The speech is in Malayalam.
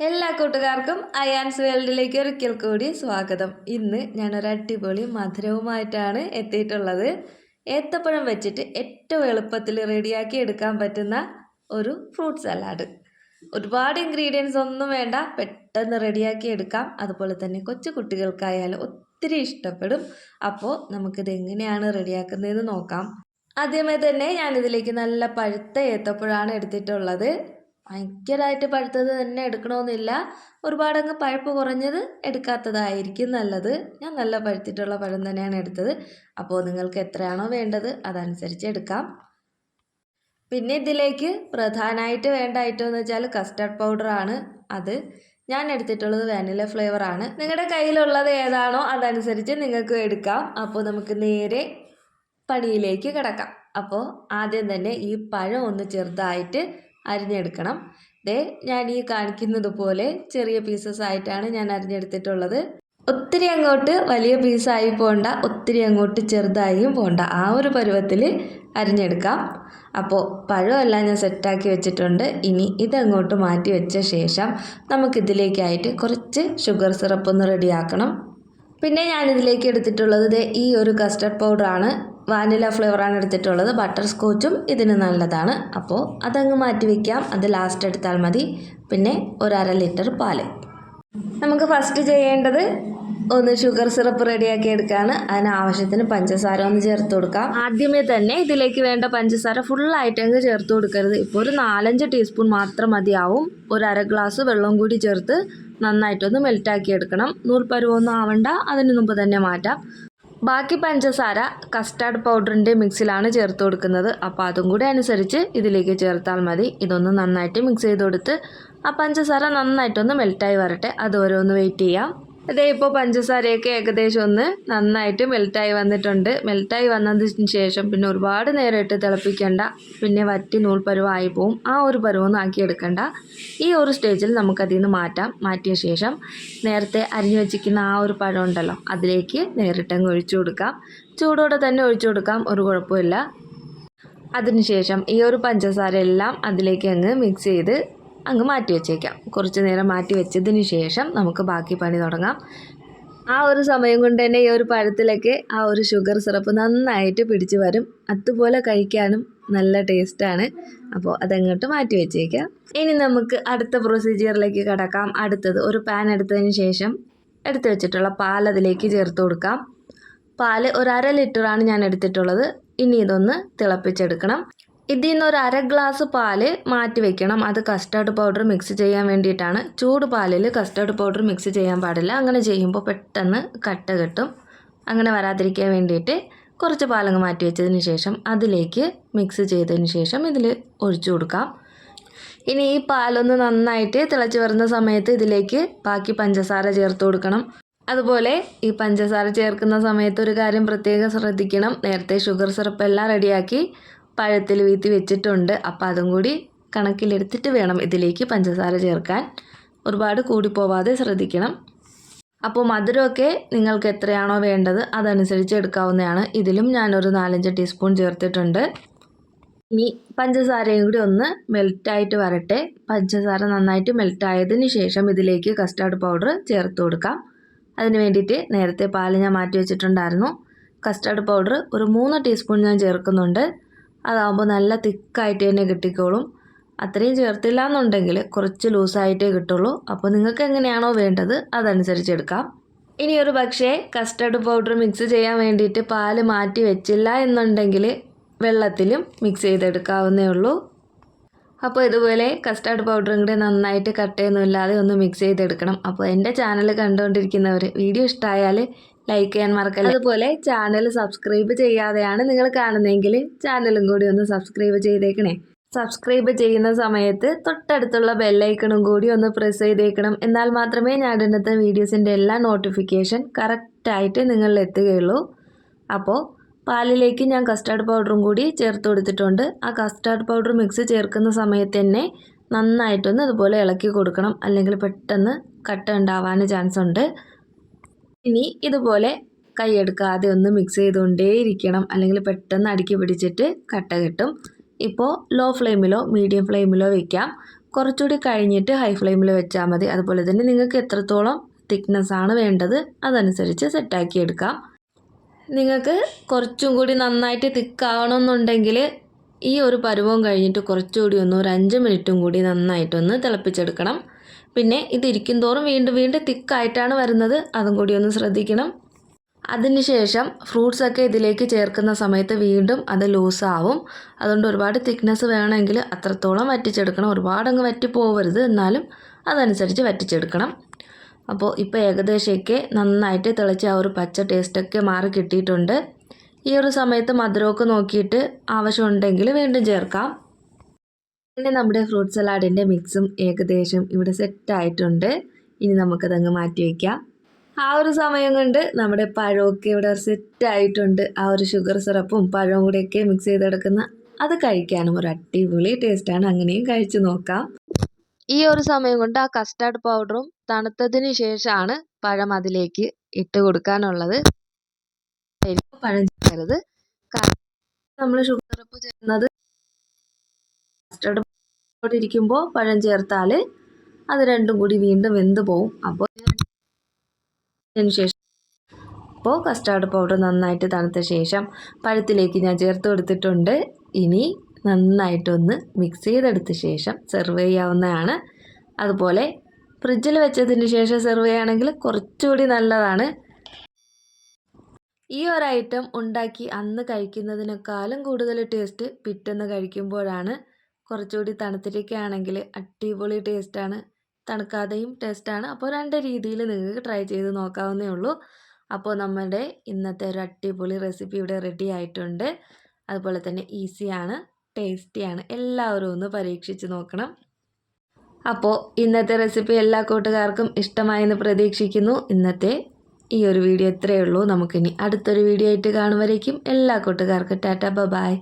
എല്ലാ കൂട്ടുകാർക്കും അയാൻസ് വേൾഡിലേക്ക് ഒരിക്കൽ കൂടി സ്വാഗതം. ഇന്ന് ഞാനൊരു അടിപൊളി മധുരവുമായിട്ടാണ് എത്തിയിട്ടുള്ളത്. ഏത്തപ്പഴം വെച്ചിട്ട് ഏറ്റവും എളുപ്പത്തിൽ റെഡിയാക്കി എടുക്കാൻ പറ്റുന്ന ഒരു ഫ്രൂട്ട് സലാഡ്. ഒരുപാട് ഇൻഗ്രീഡിയൻസ് ഒന്നും വേണ്ട പെട്ടെന്ന് റെഡിയാക്കി എടുക്കാം. അതുപോലെ തന്നെ കൊച്ചു കുട്ടികൾക്കായാലും ഒത്തിരി ഇഷ്ടപ്പെടും. അപ്പോൾ നമുക്കിത് എങ്ങനെയാണ് റെഡിയാക്കുന്നതെന്ന് നോക്കാം. ആദ്യമേ തന്നെ ഞാനിതിലേക്ക് നല്ല പഴുത്ത ഏത്തപ്പഴമാണ് എടുത്തിട്ടുള്ളത്. ഭയങ്കരമായിട്ട് പഴുത്തത് തന്നെ എടുക്കണമെന്നില്ല. ഒരുപാടങ്ങ് പഴുപ്പ് കുറഞ്ഞത് എടുക്കാത്തതായിരിക്കും നല്ലത്. ഞാൻ നല്ല പഴുത്തിട്ടുള്ള പഴം തന്നെയാണ് എടുത്തത്. അപ്പോൾ നിങ്ങൾക്ക് എത്രയാണോ വേണ്ടത് അതനുസരിച്ച് എടുക്കാം. പിന്നെ ഇതിലേക്ക് പ്രധാനമായിട്ട് വേണ്ട ഐറ്റം എന്ന് വെച്ചാൽ കസ്റ്റർഡ് പൗഡറാണ് അത് ഞാൻ എടുത്തിട്ടുള്ളത് വാനില ഫ്ലേവറാണ് നിങ്ങളുടെ കയ്യിലുള്ളത് ഏതാണോ അതനുസരിച്ച് നിങ്ങൾക്ക് എടുക്കാം. അപ്പോൾ നമുക്ക് നേരെ പണിയിലേക്ക് കിടക്കാം. അപ്പോൾ ആദ്യം തന്നെ ഈ പഴം ഒന്ന് ചെറുതായിട്ട് അരിഞ്ഞെടുക്കണം. ദേ ഞാൻ ഈ കാണിക്കുന്നത് പോലെ ചെറിയ പീസസ് ആയിട്ടാണ് ഞാൻ അരിഞ്ഞെടുത്തിട്ടുള്ളത്. ഒത്തിരി അങ്ങോട്ട് വലിയ പീസായി പോണ്ട ഒത്തിരി അങ്ങോട്ട് ചെറുതായും പോണ്ട. ആ ഒരു പരുവത്തിൽ അരിഞ്ഞെടുക്കാം. അപ്പോൾ പഴമെല്ലാം ഞാൻ സെറ്റാക്കി വെച്ചിട്ടുണ്ട്. ഇനി ഇതങ്ങോട്ട് മാറ്റി വെച്ച ശേഷം നമുക്കിതിലേക്കായിട്ട് കുറച്ച് ഷുഗർ സിറപ്പ് ഒന്ന് റെഡിയാക്കണം പിന്നെ ഞാനിതിലേക്ക് എടുത്തിട്ടുള്ളത് ഈ ഒരു കസ്റ്റർഡ് പൗഡറാണ് വാനില ഫ്ലേവറാണ് എടുത്തിട്ടുള്ളത്. ബട്ടർ സ്കോച്ചും ഇതിന് നല്ലതാണ്. അപ്പോൾ അതങ്ങ് മാറ്റി വയ്ക്കാം അത് ലാസ്റ്റ് എടുത്താൽ മതി. പിന്നെ ഒരര ലിറ്റർ പാൽ. നമുക്ക് ഫസ്റ്റ് ചെയ്യേണ്ടത് ഒന്ന് ഷുഗർ സിറപ്പ് റെഡിയാക്കി എടുക്കുകയാണ് അതിന് ആവശ്യത്തിന് പഞ്ചസാര ഒന്ന് ചേർത്ത് കൊടുക്കാം. ആദ്യമേ തന്നെ ഇതിലേക്ക് വേണ്ട പഞ്ചസാര ഫുള്ളായിട്ട് അങ്ങ് ചേർത്ത് കൊടുക്കരുത്. ഇപ്പോൾ ഒരു നാലഞ്ച് ടീസ്പൂൺ മാത്രം മതിയാവും. ഒരു അര ഗ്ലാസ് വെള്ളം കൂടി ചേർത്ത് നന്നായിട്ടൊന്ന് മെൽറ്റാക്കി എടുക്കണം. നൂൽപ്പരുവൊന്നും ആവണ്ട അതിന് മുമ്പ് തന്നെ മാറ്റാം. ബാക്കി പഞ്ചസാര കസ്റ്റാർഡ് പൗഡറിന്റെ മിക്സിലാണ് ചേർത്ത് കൊടുക്കുന്നത്. അപ്പോൾ അതും കൂടി അനുസരിച്ച് ഇതിലേക്ക് ചേർത്താൽ മതി. ഇതൊന്ന് നന്നായിട്ട് മിക്സ് ചെയ്ത് കൊടുത്ത് ആ പഞ്ചസാര നന്നായിട്ടൊന്ന് മെൽറ്റായി വരട്ടെ. അതുവരെ ഒന്ന് വെയിറ്റ് ചെയ്യാം. അതേ ഇപ്പോൾ പഞ്ചസാരയൊക്കെ ഏകദേശം ഒന്ന് നന്നായിട്ട് മെൽറ്റായി വന്നിട്ടുണ്ട്. മെൽറ്റായി വന്നതിന് ശേഷം പിന്നെ ഒരുപാട് നേരം ഇട്ട് തിളപ്പിക്കേണ്ട. പിന്നെ വറ്റി നൂൽ പരുവായി പോവും. ആ ഒരു പരുവൊന്നും ആക്കിയെടുക്കണ്ട ഈ ഒരു സ്റ്റേജിൽ നമുക്കതിൽ നിന്ന് മാറ്റാം. മാറ്റിയ ശേഷം നേരത്തെ അരിഞ്ഞു വെച്ചിരിക്കുന്ന ആ ഒരു പഴം ഉണ്ടല്ലോ അതിലേക്ക് നേരിട്ടങ്ങ് ഒഴിച്ചു കൊടുക്കാം. ചൂടോടെ തന്നെ ഒഴിച്ചു കൊടുക്കാം. ഒരു കുഴപ്പമില്ല അതിനുശേഷം ഈ ഒരു പഞ്ചസാര എല്ലാം അതിലേക്ക് അങ്ങ് മിക്സ് ചെയ്ത് അങ്ങ് മാറ്റി വെച്ചേക്കാം. കുറച്ച് നേരം മാറ്റി വെച്ചതിന് ശേഷം നമുക്ക് ബാക്കി പണി തുടങ്ങാം. ആ ഒരു സമയം കൊണ്ട് തന്നെ ഈ ഒരു പഴത്തിലൊക്കെ ആ ഒരു ഷുഗർ സിറപ്പ് നന്നായിട്ട് പിടിച്ച് വരും. അതുപോലെ കഴിക്കാനും നല്ല ടേസ്റ്റാണ് അപ്പോൾ അതങ്ങോട്ട് മാറ്റി വെച്ചേക്കാം. ഇനി നമുക്ക് അടുത്ത പ്രൊസീജിയറിലേക്ക് കടക്കാം. അടുത്തത് ഒരു പാൻ എടുത്തതിന് ശേഷം എടുത്തു വെച്ചിട്ടുള്ള പാൽ അതിലേക്ക് ചേർത്ത് കൊടുക്കാം. പാൽ ഒരു അര ലിറ്ററാണ് ഞാൻ എടുത്തിട്ടുള്ളത്. ഇനി ഇതൊന്ന് തിളപ്പിച്ചെടുക്കണം. ഇതിൽ നിന്ന് ഒരു അര ഗ്ലാസ് പാൽ മാറ്റി വെക്കണം. അത് കസ്റ്റാർഡ് പൗഡർ മിക്സ് ചെയ്യാൻ വേണ്ടിയിട്ടാണ്. ചൂട് പാലിൽ കസ്റ്റാർഡ് പൗഡർ മിക്സ് ചെയ്യാൻ പാടില്ല. അങ്ങനെ ചെയ്യുമ്പോൾ പെട്ടെന്ന് കട്ട കിട്ടും. അങ്ങനെ വരാതിരിക്കാൻ വേണ്ടിയിട്ട് കുറച്ച് പാലങ്ങ് മാറ്റി വെച്ചതിന് ശേഷം അതിലേക്ക് മിക്സ് ചെയ്തതിന് ശേഷം ഇതിൽ ഒഴിച്ചു കൊടുക്കാം. ഇനി ഈ പാലൊന്ന് നന്നായിട്ട് തിളച്ച് വരുന്ന സമയത്ത് ഇതിലേക്ക് ബാക്കി പഞ്ചസാര ചേർത്ത് കൊടുക്കണം. അതുപോലെ ഈ പഞ്ചസാര ചേർക്കുന്ന സമയത്ത് ഒരു കാര്യം പ്രത്യേകം ശ്രദ്ധിക്കണം. നേരത്തെ ഷുഗർ സിറപ്പ് എല്ലാം റെഡിയാക്കി പഴത്തിൽ വീത്തി വെച്ചിട്ടുണ്ട്. അപ്പോൾ അതും കൂടി കണക്കിലെടുത്തിട്ട് വേണം ഇതിലേക്ക് പഞ്ചസാര ചേർക്കാൻ. ഒരുപാട് കൂടിപ്പോവാതെ ശ്രദ്ധിക്കണം. അപ്പോൾ മധുരമൊക്കെ നിങ്ങൾക്ക് എത്രയാണോ വേണ്ടത് അതനുസരിച്ച് എടുക്കാവുന്നതാണ്. ഇതിലും ഞാനൊരു നാലഞ്ച് ടീസ്പൂൺ ചേർത്തിട്ടുണ്ട്. ഇനി പഞ്ചസാരയും കൂടി ഒന്ന് മെൽറ്റായിട്ട് വരട്ടെ. പഞ്ചസാര നന്നായിട്ട് മെൽറ്റായതിന് ശേഷം ഇതിലേക്ക് കസ്റ്റാർഡ് പൗഡർ ചേർത്ത് കൊടുക്കാം. അതിന് വേണ്ടിയിട്ട് നേരത്തെ പാൽ ഞാൻ മാറ്റി വെച്ചിട്ടുണ്ടായിരുന്നു. കസ്റ്റാർഡ് പൗഡർ ഒരു മൂന്ന് ടീസ്പൂൺ ഞാൻ ചേർക്കുന്നുണ്ട്. അതാകുമ്പോൾ നല്ല തിക്കായിട്ട് തന്നെ കിട്ടിക്കോളും. അത്രയും ചേർത്തില്ല എന്നുണ്ടെങ്കിൽ കുറച്ച് ലൂസായിട്ടേ കിട്ടുള്ളൂ. അപ്പോൾ നിങ്ങൾക്ക് എങ്ങനെയാണോ വേണ്ടത് അതനുസരിച്ച് എടുക്കാം. ഇനി ഒരു പക്ഷേ കസ്റ്റർഡ് പൗഡർ മിക്സ് ചെയ്യാൻ വേണ്ടിയിട്ട് പാൽ മാറ്റി വെച്ചില്ല എന്നുണ്ടെങ്കിൽ വെള്ളത്തിലും മിക്സ് ചെയ്തെടുക്കാവുന്നേ ഉള്ളൂ. അപ്പോൾ ഇതുപോലെ കസ്റ്റാർഡ് പൗഡറും കൂടി നന്നായിട്ട് കട്ടയൊന്നുമില്ലാതെ ഒന്ന് മിക്സ് ചെയ്തെടുക്കണം. അപ്പോൾ എന്റെ ചാനൽ കണ്ടുകൊണ്ടിരിക്കുന്നവർ വീഡിയോ ഇഷ്ടമായാൽ ലൈക്ക് ചെയ്യാൻ മറക്കല്ല? അതുപോലെ ചാനൽ സബ്സ്ക്രൈബ് ചെയ്യാതെയാണ് നിങ്ങൾ കാണുന്നതെങ്കിൽ ചാനലും കൂടി ഒന്ന് സബ്സ്ക്രൈബ് ചെയ്തേക്കണേ. സബ്സ്ക്രൈബ് ചെയ്യുന്ന സമയത്ത് തൊട്ടടുത്തുള്ള ബെല്ലൈക്കണും കൂടി ഒന്ന് പ്രസ് ചെയ്തേക്കണം. എന്നാൽ മാത്രമേ ഞാൻ ഇന്നത്തെ വീഡിയോസിന്റെ എല്ലാ നോട്ടിഫിക്കേഷൻ കറക്റ്റായിട്ട് നിങ്ങളിൽ എത്തുകയുള്ളൂ. അപ്പോൾ പാലിലേക്ക് ഞാൻ കസ്റ്റാർഡ് പൗഡറും കൂടി ചേർത്ത് കൊടുത്തിട്ടുണ്ട്. ആ കസ്റ്റാർഡ് പൗഡർ മിക്സ് ചേർക്കുന്ന സമയത്ത് തന്നെ നന്നായിട്ടൊന്ന് ഇതുപോലെ ഇളക്കി കൊടുക്കണം. അല്ലെങ്കിൽ പെട്ടെന്ന് കട്ട ഉണ്ടാവാൻ ചാൻസ് ഉണ്ട്. ഇനി ഇതുപോലെ കൈയെടുക്കാതെ ഒന്ന് മിക്സ് ചെയ്തുകൊണ്ടേയിരിക്കണം. അല്ലെങ്കിൽ പെട്ടെന്ന് അടുക്കി പിടിച്ചിട്ട് കട്ട കിട്ടും. ഇപ്പോൾ ലോ ഫ്ലെയിമിലോ മീഡിയം ഫ്ലെയിമിലോ വെക്കാം. കുറച്ചുകൂടി കഴിഞ്ഞിട്ട് ഹൈ ഫ്ലെയിമിൽ വെച്ചാൽ മതി. അതുപോലെ തന്നെ നിങ്ങൾക്ക് എത്രത്തോളം തിക്നെസ് ആണ് വേണ്ടത് അതനുസരിച്ച് സെറ്റാക്കി എടുക്കാം. നിങ്ങൾക്ക് കുറച്ചും കൂടി നന്നായിട്ട് തിക്കാവണമെന്നുണ്ടെങ്കിൽ ഈ ഒരു പരുവം കഴിഞ്ഞിട്ട് കുറച്ചുകൂടി ഒന്ന് ഒരു അഞ്ച് മിനിറ്റും കൂടി നന്നായിട്ടൊന്ന് തിളപ്പിച്ചെടുക്കണം. പിന്നെ ഇതിരിക്കും തോറും വീണ്ടും വീണ്ടും തിക്കായിട്ടാണ് വരുന്നത്. അതും കൂടി ഒന്ന് ശ്രദ്ധിക്കണം. അതിനുശേഷം ഫ്രൂട്ട്സൊക്കെ ഇതിലേക്ക് ചേർക്കുന്ന സമയത്ത് വീണ്ടും അത് ലൂസാവും. അതുകൊണ്ട് ഒരുപാട് തിക്നെസ് വേണമെങ്കിൽ അത്രത്തോളം വറ്റിച്ചെടുക്കണം. ഒരുപാട് അങ്ങ് വറ്റി പോവരുത്. എന്നാലും അതനുസരിച്ച് വറ്റിച്ചെടുക്കണം. അപ്പോൾ ഇപ്പോൾ ഏകദേശമൊക്കെ നന്നായിട്ട് തിളച്ച് ആ ഒരു പച്ച ടേസ്റ്റൊക്കെ മാറി കിട്ടിയിട്ടുണ്ട്. ഈ ഒരു സമയത്ത് മധുരമൊക്കെ നോക്കിയിട്ട് ആവശ്യമുണ്ടെങ്കിൽ വീണ്ടും ചേർക്കാം. പിന്നെ നമ്മുടെ ഫ്രൂട്ട് സലാഡിന്റെ മിക്സും ഏകദേശം ഇവിടെ സെറ്റായിട്ടുണ്ട്. ഇനി നമുക്കതങ്ങ് മാറ്റി വയ്ക്കാം ആ ഒരു സമയം കൊണ്ട് നമ്മുടെ പഴമൊക്കെ ഇവിടെ സെറ്റായിട്ടുണ്ട്. ആ ഒരു ഷുഗർ സിറപ്പും പഴവും കൂടെയൊക്കെ മിക്സ് ചെയ്തെടുക്കുന്ന അത് കഴിക്കാനും ഒരു അടിപൊളി ടേസ്റ്റാണ്. അങ്ങനെയും കഴിച്ചു നോക്കാം. ഈ ഒരു സമയം കൊണ്ട് ആ കസ്റ്റാർഡ് പൗഡറും തണുത്തതിന് ശേഷമാണ് പഴം അതിലേക്ക് ഇട്ട് കൊടുക്കാനുള്ളത്. പഴം ചേർക്കരുത്. നമ്മൾ ഷുഗർ സിറപ്പ് പൗഡർ ഇരിക്കുമ്പോൾ പഴം ചേർത്താൽ അത് രണ്ടും കൂടി വീണ്ടും വെന്ത് പോവും. അപ്പോൾ അതിന് ശേഷം അപ്പോൾ കസ്റ്റാർഡ് പൗഡർ നന്നായിട്ട് തണുത്ത ശേഷം പഴത്തിലേക്ക് ഞാൻ ചേർത്ത് കൊടുത്തിട്ടുണ്ട്. ഇനി നന്നായിട്ടൊന്ന് മിക്സ് ചെയ്തെടുത്ത ശേഷം സെർവ് ചെയ്യാവുന്നതാണ്. അതുപോലെ ഫ്രിഡ്ജിൽ വെച്ചതിന് ശേഷം സെർവ് ചെയ്യുകയാണെങ്കിൽ കുറച്ചുകൂടി നല്ലതാണ്. ഈ ഒരു ഐറ്റം ഉണ്ടാക്കി അന്ന് കഴിക്കുന്നതിനേക്കാളും കൂടുതൽ ടേസ്റ്റ് പിറ്റേന്ന് കഴിക്കുമ്പോഴാണ് കുറച്ചുകൂടി തണുത്തിരിക്കുകയാണെങ്കിൽ അടിപൊളി ടേസ്റ്റാണ് തണുക്കാതെയും ടേസ്റ്റാണ് അപ്പോൾ രണ്ട് രീതിയിൽ നിങ്ങൾക്ക് ട്രൈ ചെയ്ത് നോക്കാവുന്നേ ഉള്ളൂ. അപ്പോൾ നമ്മുടെ ഇന്നത്തെ ഒരു അടിപൊളി റെസിപ്പി ഇവിടെ റെഡി ആയിട്ടുണ്ട്. അതുപോലെ തന്നെ ഈസിയാണ് ടേസ്റ്റിയാണ് എല്ലാവരും ഒന്ന് പരീക്ഷിച്ച് നോക്കണം. അപ്പോൾ ഇന്നത്തെ റെസിപ്പി എല്ലാ കൂട്ടുകാർക്കും ഇഷ്ടമായെന്ന് പ്രതീക്ഷിക്കുന്നു. ഇന്നത്തെ ഈ ഒരു വീഡിയോ ഇത്രയേ ഉള്ളൂ. നമുക്കിനി അടുത്തൊരു വീഡിയോ ആയിട്ട് കാണുമ്പോഴേക്കും എല്ലാ കൂട്ടുകാർക്കും ടാറ്റ ബ ബായ്